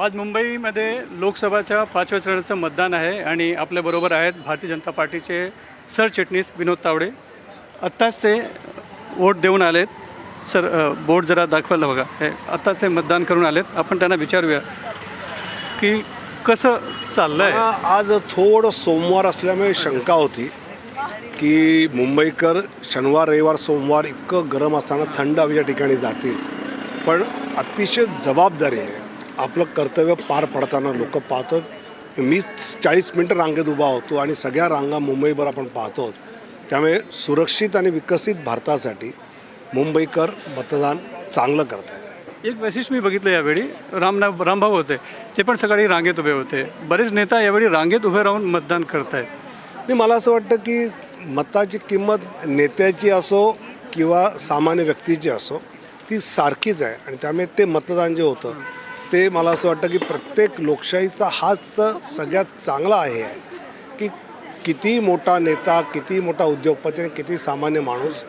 आज मुंबईमध्ये लोकसभाच्या पाचव्या चरणाचं मतदान आहे आणि आपल्याबरोबर आहेत भारतीय जनता पार्टीचे सरचिटणीस विनोद तावडे. आत्ताच ते वोट देऊन आलेत. सर बोट जरा दाखवायला बघा. हे आत्ताच ते मतदान करून आलेत. आपण त्यांना विचारूया की कसं चाललं आहे आज थोडं सोमवार असल्यामुळे शंका होती की मुंबईकर शनिवार रविवार सोमवार इतकं गरम असताना थंड हवेच्या ठिकाणी जातील. पण अतिशय जबाबदारीने आपलं कर्तव्य पार पडताना लोक पाहतो मी चाळीस मिनटं रांगेत उभा होतो आणि सगळ्या रांगा मुंबईभर आपण पाहतो. त्यामुळे सुरक्षित आणि विकसित भारतासाठी मुंबईकर मतदान चांगलं करत आहेत एक वैशिष्ट्य मी बघितलं यावेळी रामना रामभाऊ होते. ते पण सकाळी रांगेत उभे होते. बरेच नेता यावेळी रांगेत उभे राहून मतदान करत आहेत नाही मला असं वाटतं की मताची किंमत नेत्याची असो किंवा सामान्य व्यक्तीची असो ती सारखीच आहे. आणि त्यामुळे ते मतदान जे होतं ते मला असं वाटतं की प्रत्येक लोकशाहीचा हाच सगळ्यात चांगला आहे. की किती मोठा नेता किती मोठा उद्योगपती आणि किती सामान्य माणूस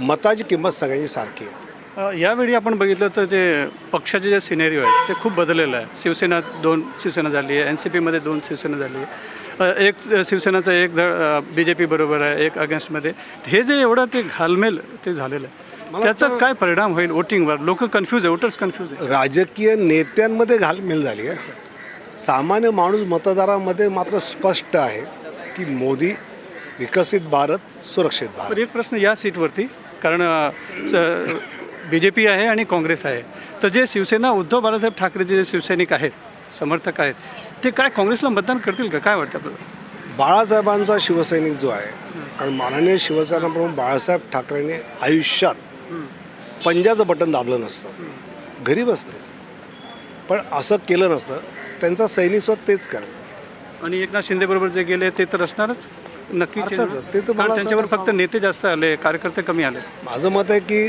मताची किंमत सगळ्यांची सारखी आहे. यावेळी आपण बघितलं तर जे पक्षाचे जे सिनेरिओ आहेत ते खूप बदललेलं आहे. शिवसेना दोन शिवसेना झाली आहे एन सी पीमध्ये दोन शिवसेना झाली आहे. एक शिवसेनाचं एक धड बी जे पी बरोबर आहे एक अगेन्स्टमध्ये हे जे एवढं ते घालमेल ते झालेलं आहे. त्याचा काय परिणाम होईल वोटिंगवर? लोक कन्फ्यूज आहे वोटर्स कन्फ्यूज आहे. राजकीय नेत्यांमध्ये घालमेल झाली आहे सामान्य माणूस मतदारामध्ये मात्र स्पष्ट आहे की मोदी विकसित भारत सुरक्षित भारत. एक प्रश्न या सीटवरती कारण बी जे पी आहे आणि काँग्रेस आहे. तर जे शिवसेना उद्धव बाळासाहेब ठाकरेचे जे शिवसैनिक आहेत समर्थक आहेत ते काय काँग्रेसला मतदान करतील का? काय वाटतं आपल्याला? बाळासाहेबांचा शिवसैनिक जो आहे कारण माननीय शिवसेना प्रमुख बाळासाहेब ठाकरेंनी आयुष्यात पंजाचं बटन दाबलं नसतं. घरी बसते पण असं केलं नसतं. त्यांचा सैनिक स्वतः तेच करेल. आणि एकनाथ शिंदे बरोबर जे गेले ते तर असणारच. नक्की अर्थातच. ते तर मला कारण त्यांच्यावर फक्त नेते जास्त आले कार्यकर्ते कमी आले. माझं मत आहे की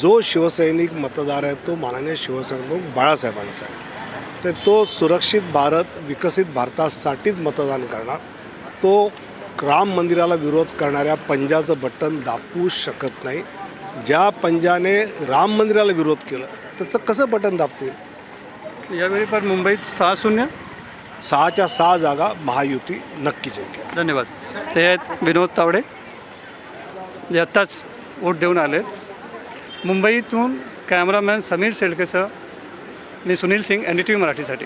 जो शिवसैनिक मतदार आहे तो माननीय शिवसैनिक बाळासाहेबांचा आहे. तर तो सुरक्षित भारत विकसित भारतासाठीच मतदान करणार. तो राम मंदिराला विरोध करणाऱ्या पंजाचं बटन दाबू शकत नाही. ज्या पंजाने राम मंदिराला विरोध केला त्याचं कसं बटन दाबतील? यावेळी पण मुंबईत सहा शून्य. सहाच्या सहा जागा महायुती नक्की जिंकेल. धन्यवाद. ते आहेत विनोद तावडे. जे आत्ताच वोट देऊन आले. मुंबईतून कॅमेरामॅन समीर शेळकेसह मी Sunil Singh N D T V मराठीसाठी.